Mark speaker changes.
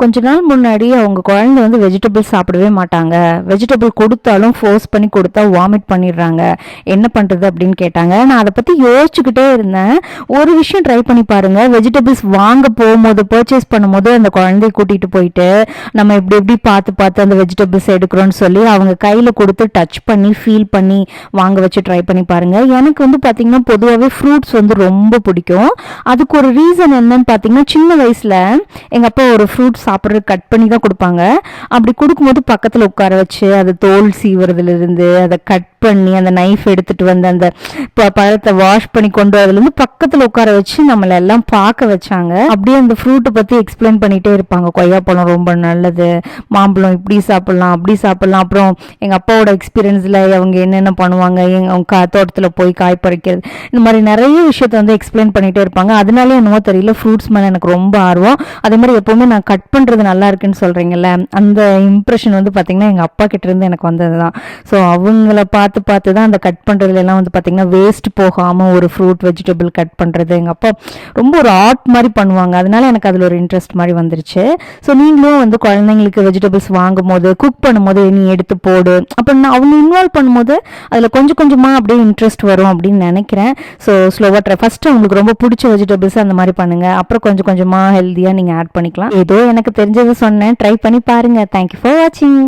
Speaker 1: கொஞ்ச நாள் முன்னாடி அவங்க குழந்தை வந்து வெஜிடபிள் சாப்பிடவே மாட்டாங்க. வெஜிடபிள் கொடுத்தாலும் ஃபோர்ஸ் பண்ணி கொடுத்தா வாமிட் பண்ணிடுறாங்க. என்ன பண்ணுறது அப்படின்னு கேட்டாங்க. நான் அதை பற்றி யோசிச்சுக்கிட்டே இருந்தேன். ஒரு விஷயம் ட்ரை பண்ணி பாருங்க. வெஜிடபிள்ஸ் வாங்க போகும்போது பர்ச்சேஸ் பண்ணும்போது அந்த குழந்தைய கூட்டிகிட்டு போயிட்டு நம்ம இப்படி எப்படி பார்த்து பார்த்து அந்த வெஜிடபிள்ஸ் எடுக்கிறோன்னு சொல்லி அவங்க கையில் கொடுத்து டச் பண்ணி ஃபீல் பண்ணி வாங்க வச்சு ட்ரை பண்ணி பாருங்க. எனக்கு வந்து பார்த்திங்கன்னா பொதுவாகவே ஃப்ரூட்ஸ் வந்து ரொம்ப பிடிக்கும். அதுக்கு ஒரு ரீசன் என்னன்னு பார்த்தீங்கன்னா சின்ன வயசில் எங்கள் அப்பா ஒரு ஃப்ரூட்ஸ் சாப்பிட்றது கட் பண்ணி தான் கொடுப்பாங்க. அப்படி கொடுக்கும்போது பக்கத்தில் உட்கார வச்சு அதை தோல் சீவுறதுலேருந்து அதை கட் பண்ணி அந்த நைஃப் எடுத்துட்டு வந்து அந்த ப- பழத்தை வாஷ் பண்ணி கொண்டு வரதுலேருந்து பக்கத்தில் உட்கார வச்சு நம்மளை எல்லாம் பார்க்க வச்சாங்க. அப்படியே அந்த ஃப்ரூட்டை பற்றி எக்ஸ்பிளைன் பண்ணிகிட்டே இருப்பாங்க. கொய்யாப்பழம் ரொம்ப நல்லது. மாம்பழம் இப்படி சாப்பிட்லாம் அப்படி சாப்பிட்லாம். அப்புறம் எங்கள் அப்பாவோட எக்ஸ்பீரியன்ஸில் அவங்க என்னென்ன பண்ணுவாங்க எங்க அவங்க கா தோட்டத்தில் போய் காய் பறிக்கிறது இந்த மாதிரி நிறைய விஷயத்த வந்து எக்ஸ்பிளைன் பண்ணிகிட்டே இருப்பாங்க. அதனாலே என்னவோ தெரியல ஃப்ரூட்ஸ் மேலே எனக்கு ரொம்ப ஆர்வம். அதே மாதிரி எப்போவுமே நான் கட் பண்ணுறது நல்லா இருக்குன்னு சொல்கிறீங்கல்ல அந்த இம்ப்ரெஷன் வந்து பார்த்திங்கன்னா எங்கள் அப்பா கிட்டேருந்து எனக்கு வந்தது தான் ஸோ அவங்கள பார்த்து பார்த்து தான் அந்த கட் பண்ணுறதுல எல்லாம் வந்து பார்த்திங்கன்னா வேஸ்ட் போகாமல் ஒரு ஃப்ரூட் வெஜிடபிள் கட் பண்ணுறது எங்கள் அப்பா ரொம்ப ஒரு ஆர்ட் மாதிரி பண்ணுவாங்க. அதனால எனக்கு அதில் ஒரு இன்ட்ரெஸ்ட் மாதிரி வந்துருச்சு. ஸோ நீங்களும் வந்து குழந்தைங்களுக்கு வெஜிடபிள்ஸ் வாங்கும் போது குக் பண்ணும்போது நீ எடுத்து போடு. அப்புறம் நான் அவங்க இன்வால்வ் பண்ணும்போது அதில் கொஞ்சம் கொஞ்சமாக அப்படியே இன்ட்ரெஸ்ட் வரும் அப்படின்னு நினைக்கிறேன். ஸோ ஸ்லோவாக ட்ரை ஃபஸ்ட்டு உங்களுக்கு ரொம்ப பிடிச்ச வெஜிடபிள்ஸ் அந்த மாதிரி பண்ணுங்கள் அப்புறம் கொஞ்சம் கொஞ்சமாக ஹெல்த்தியாக நீங்கள் ஆட் பண்ணிக்கலாம். ஏதோ எனக்கு தெரிஞ்சது சொன்னேன். ட்ரை பண்ணி பாருங்கள் தேங்க்யூ ஃபார் வாட்சிங்